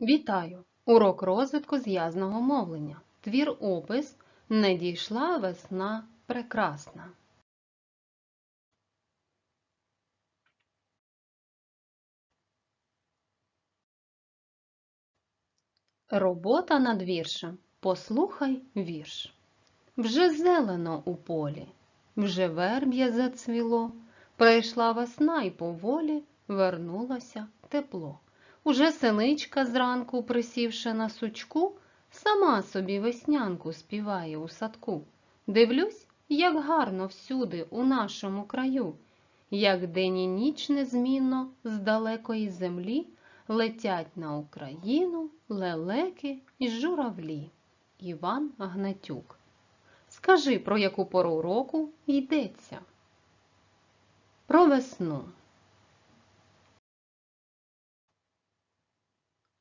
Вітаю! Урок розвитку зв'язного мовлення. Твір опис Не дійшла весна прекрасна. Робота над віршем. Послухай вірш. Вже зелено у полі, вже верб'я зацвіло, прийшла весна й поволі вернулося тепло. Уже синичка зранку, присівши на сучку, сама собі веснянку співає у садку. Дивлюсь, як гарно всюди у нашому краю, як день і ніч незмінно з далекої землі летять на Україну лелеки й журавлі. Іван Гнатюк. Скажи, про яку пору року йдеться? Про весну.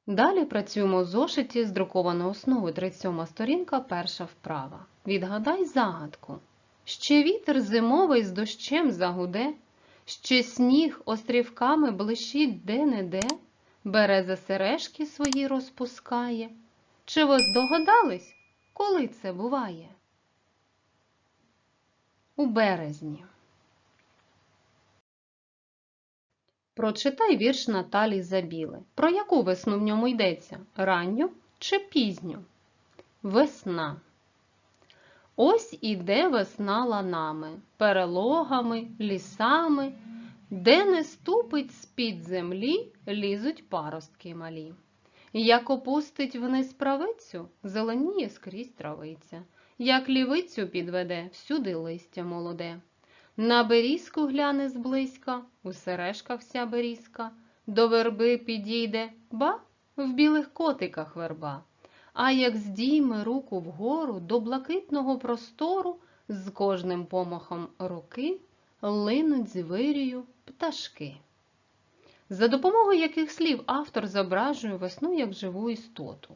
Далі працюємо в зошиті з друкованою основою 37 сторінка, перша вправа. Відгадай загадку. Ще вітер зимовий з дощем загуде, ще сніг острівками блищить де-не-де, береза сережки свої розпускає. Чи ви здогадались, коли це буває? У березні. Прочитай вірш Наталі Забіли. Про яку весну в ньому йдеться? Ранню чи пізню? Весна. Ось іде весна ланами, перелогами, лісами, де не ступить з-під землі, лізуть паростки малі. Як опустить вниз правицю, зеленіє скрізь травиця, як лівицю підведе, всюди листя молоде. На берізку гляне зблизька, у сережках вся берізка, до верби підійде, ба, в білих котиках верба. А як здійме руку вгору до блакитного простору, з кожним помахом руки линуть з пташки. За допомогою яких слів автор зображує весну як живу істоту.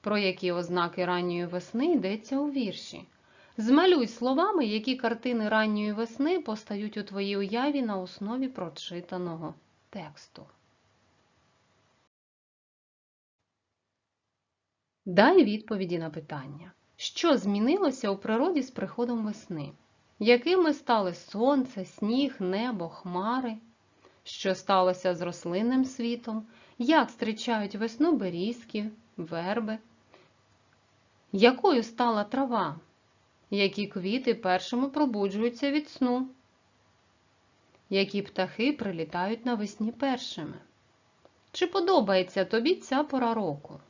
Про які ознаки ранньої весни йдеться у вірші. Змалюй словами, які картини ранньої весни постають у твоїй уяві на основі прочитаного тексту. Дай відповіді на питання. Що змінилося у природі з приходом весни? Якими стали сонце, сніг, небо, хмари? Що сталося з рослинним світом? Як зустрічають весну берізки, верби? Якою стала трава? Які квіти першими пробуджуються від сну? Які птахи прилітають навесні першими? Чи подобається тобі ця пора року?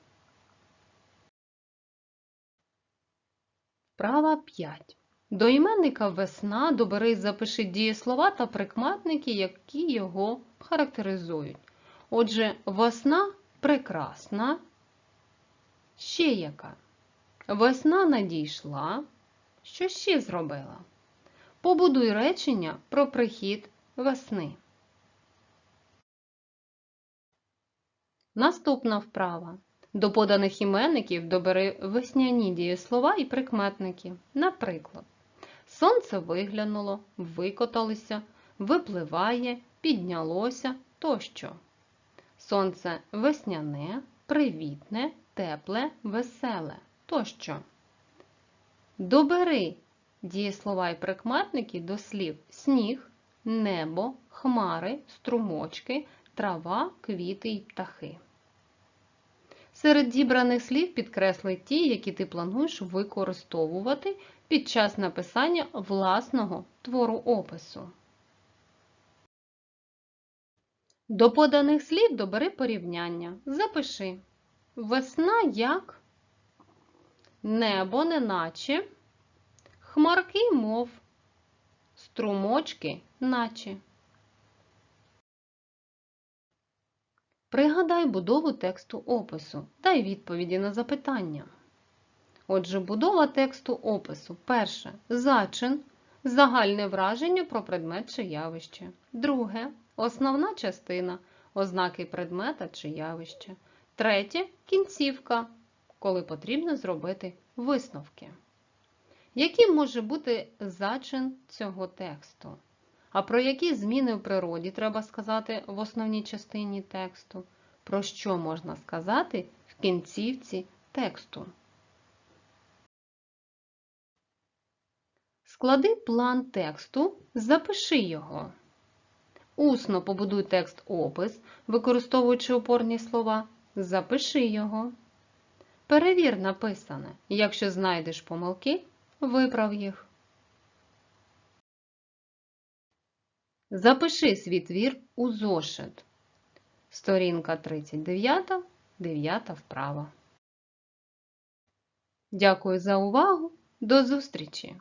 Вправа 5. До іменника весна добери і запиши дієслова та прикметники, які його характеризують. Отже, весна прекрасна. Ще яка? Весна надійшла. Що ще зробила? Побудуй речення про прихід весни. Наступна вправа. До поданих іменників добери весняні дієслова і прикметники. Наприклад, сонце виглянуло, викоталося, випливає, піднялося тощо. Сонце весняне, привітне, тепле, веселе тощо. Добери дієслова і прикметники до слів сніг, небо, хмари, струмочки, трава, квіти й птахи. Серед дібраних слів підкресли ті, які ти плануєш використовувати під час написання власного твору опису. До поданих слів добери порівняння. Запиши весна як небо неначе, хмарки мов, струмочки наче. Пригадай будову тексту опису. Дай відповіді на запитання. Отже, будова тексту опису. Перше. Зачин. Загальне враження про предмет чи явище. Друге. Основна частина. Ознаки предмета чи явища. Третє. Кінцівка. Коли потрібно зробити висновки. Яким може бути зачин цього тексту? А про які зміни в природі треба сказати в основній частині тексту? про що можна сказати в кінцівці тексту. Склади план тексту, запиши його. Усно побудуй текст опис, використовуючи опорні слова. Запиши його. Перевір написане. Якщо знайдеш помилки, виправ їх. Запиши свій твір у зошит. Сторінка 39, 9 вправа. Дякую за увагу. До зустрічі!